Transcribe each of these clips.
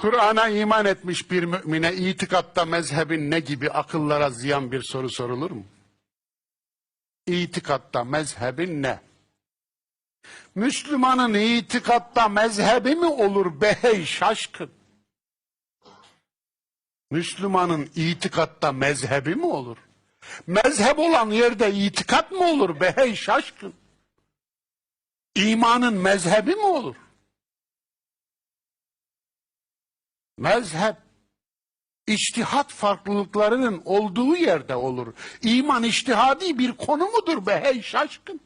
Kur'an'a iman etmiş bir mümine itikatta mezhebin ne gibi akıllara ziyan bir soru sorulur mu? İtikatta mezhebin ne? Müslümanın itikatta mezhebi mi olur be hey şaşkın? Müslümanın itikatta mezhebi mi olur? Mezhep olan yerde itikat mı olur be hey şaşkın? İmanın mezhebi mi olur? Mezhep içtihat farklılıklarının olduğu yerde olur. İman içtihadi bir konu mudur be hey şaşkın?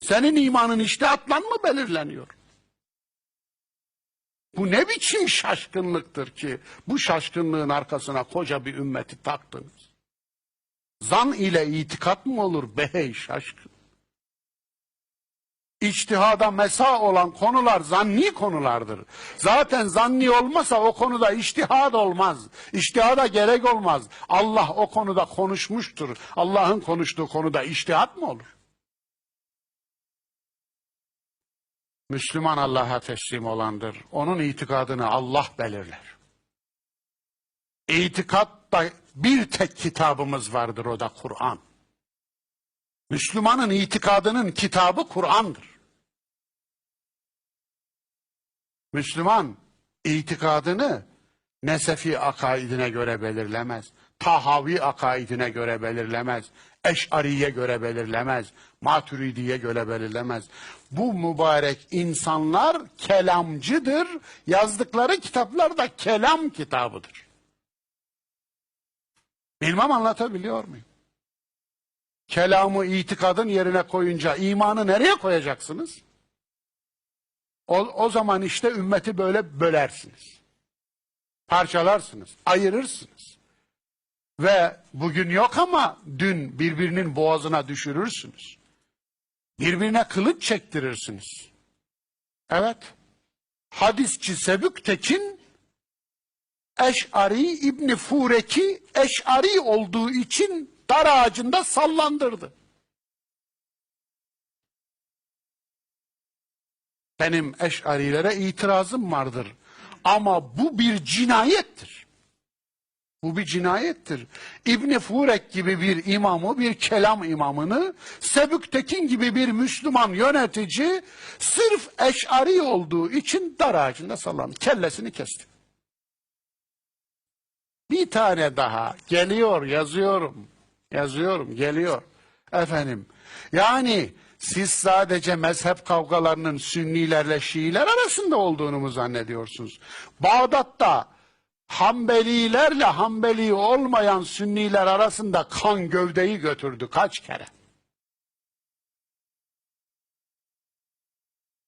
Senin imanın içtihatla mı belirleniyor? Bu ne biçim şaşkınlıktır ki bu şaşkınlığın arkasına koca bir ümmeti taktınız. Zan ile itikat mı olur be hey şaşkın? İçtihada mesa olan konular zanni konulardır. Zaten zanni olmasa o konuda içtihad olmaz. İçtihada gerek olmaz. Allah o konuda konuşmuştur. Allah'ın konuştuğu konuda içtihat mı olur? Müslüman Allah'a teslim olandır. Onun itikadını Allah belirler. İtikatta bir tek kitabımız vardır o da Kur'an. Müslümanın itikadının kitabı Kur'an'dır. Müslüman itikadını Nesefi akaidine göre belirlemez. Tahavi akaidine göre belirlemez. Eş'ariye göre belirlemez. Maturidiye göre belirlemez. Bu mübarek insanlar kelamcıdır. Yazdıkları kitaplar da kelam kitabıdır. Bilmem anlatabiliyor muyum? Kelamı itikadın yerine koyunca imanı nereye koyacaksınız? O, o zaman işte ümmeti böyle bölersiniz. Parçalarsınız, ayırırsınız. Ve bugün yok ama dün birbirinin boğazına düşürürsünüz. Birbirine kılıç çektirirsiniz. Evet. Hadisçi Sebük Tekin Eş'ari İbni Fureki Eş'ari olduğu için dar ağacında sallandırdı. Benim eşarilere itirazım vardır. Ama bu bir cinayettir. Bu bir cinayettir. İbni Furek gibi bir imamı, bir kelam imamını, Sebüktekin gibi bir Müslüman yönetici sırf eşari olduğu için dar ağacında sallandı. Kellesini kesti. Bir tane daha geliyor yazıyorum. Yazıyorum geliyor. Efendim yani siz sadece mezhep kavgalarının Sünnilerle Şiiler arasında olduğunu mu zannediyorsunuz? Bağdat'ta Hanbelilerle Hanbeli olmayan Sünniler arasında kan gövdeyi götürdü kaç kere?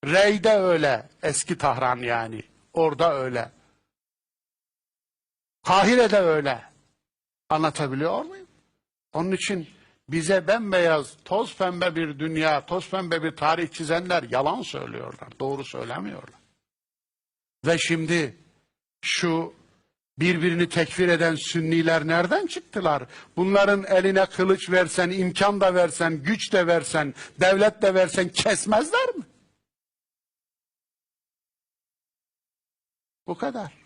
Rey'de öyle, eski Tahran yani. Orada öyle. Kahire'de öyle. Anlatabiliyor muyum? Onun için bize bembeyaz, toz pembe bir dünya, toz pembe bir tarih çizenler yalan söylüyorlar. Doğru söylemiyorlar. Ve şimdi şu birbirini tekfir eden sünniler nereden çıktılar? Bunların eline kılıç versen, imkan da versen, güç de versen, devlet de versen kesmezler mi? Bu kadar.